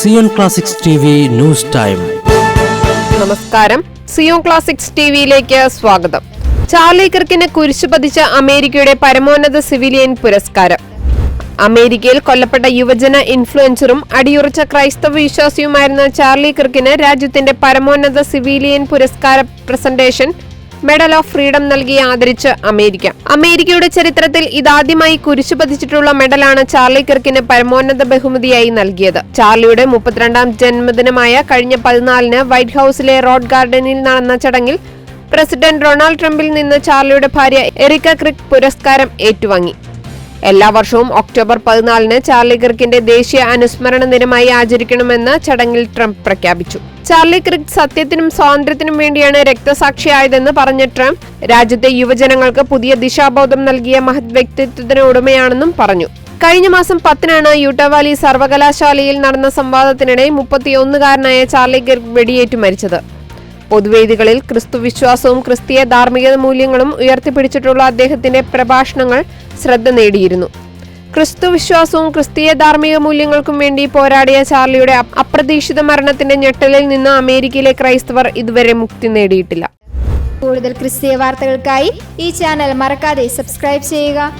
Zion classics news time. നമസ്കാരം. Zion classics ടിവിയിലേക്ക് സ്വാഗതം. ചാർലി കിർക്കിന് കുരിശു പതിച്ച അമേരിക്കയുടെ പരമോന്നത സിവിലിയൻ പുരസ്കാരം. അമേരിക്കയിൽ കൊല്ലപ്പെട്ട യുവജന ഇൻഫ്ലുവൻസറും അടിയുറച്ച ക്രൈസ്തവ വിശ്വാസിയുമായിരുന്ന ചാർലി കിർക്കിന് രാജ്യത്തിന്റെ പരമോന്നത സിവിലിയൻ പുരസ്കാര പ്രസന്റേഷൻ മെഡൽ ഓഫ് ഫ്രീഡം നൽകി ആദരിച്ച് അമേരിക്ക. അമേരിക്കയുടെ ചരിത്രത്തിൽ ഇതാദ്യമായി കുരിശു പതിച്ചിട്ടുള്ള മെഡലാണ് ചാർലി കിർക്കിന് പരമോന്നത ബഹുമതിയായി നൽകിയത്. ചാർലിയുടെ മുപ്പത്തിരണ്ടാം ജന്മദിനമായ കഴിഞ്ഞ പതിനാലിന് വൈറ്റ് ഹൌസിലെ റോഡ് ഗാർഡനിൽ നടന്ന ചടങ്ങിൽ പ്രസിഡന്റ് റൊണാൾഡ് ട്രംപിൽ നിന്ന് ചാർലിയുടെ ഭാര്യ എറിക്ക ക്രിക് പുരസ്കാരം ഏറ്റുവാങ്ങി. എല്ലാ വർഷവും ഒക്ടോബർ പതിനാലിന് ചാർലി ക്രിക്കിന്റെ ദേശീയ അനുസ്മരണ ദിനമായി ആചരിക്കണമെന്ന് ചടങ്ങിൽ ട്രംപ് പ്രഖ്യാപിച്ചു. ചാർലി ക്രിക്ക് സത്യത്തിനും സ്വാതന്ത്ര്യത്തിനും വേണ്ടിയാണ് രക്തസാക്ഷിയായതെന്ന് പറഞ്ഞ ട്രംപ് രാജ്യത്തെ യുവജനങ്ങൾക്ക് പുതിയ ദിശാബോധം നൽകിയ മഹത് വ്യക്തിത്വത്തിന് ഉടമയാണെന്നും പറഞ്ഞു. കഴിഞ്ഞ മാസം പത്തിനാണ് യൂട്ടവാലി സർവകലാശാലയിൽ നടന്ന സംവാദത്തിനിടെ മുപ്പത്തിയൊന്നുകാരനായ ചാർലി ഗിർഗ് വെടിയേറ്റു മരിച്ചത്. പൊതുവേദികളിൽ ക്രിസ്തുവിശ്വാസവും ക്രിസ്തീയ ധാർമ്മിക മൂല്യങ്ങളും ഉയർത്തിപ്പിടിച്ചിട്ടുള്ള അദ്ദേഹത്തിന്റെ പ്രഭാഷണങ്ങൾ ശ്രദ്ധ നേടിയിരുന്നു. ക്രിസ്തു വിശ്വാസവും ക്രിസ്തീയ ധാർമ്മിക മൂല്യങ്ങൾക്കും വേണ്ടി പോരാടിയ ചാർലിയുടെ അപ്രതീക്ഷിത മരണത്തിന്റെ ഞെട്ടലിൽ നിന്ന് അമേരിക്കയിലെ ക്രൈസ്തവർ ഇതുവരെ മുക്തി നേടിയിട്ടില്ല. കൂടുതൽ ക്രിസ്തീയ വാർത്തകൾക്കായി ഈ ചാനൽ മറക്കാതെ സബ്സ്ക്രൈബ് ചെയ്യുക.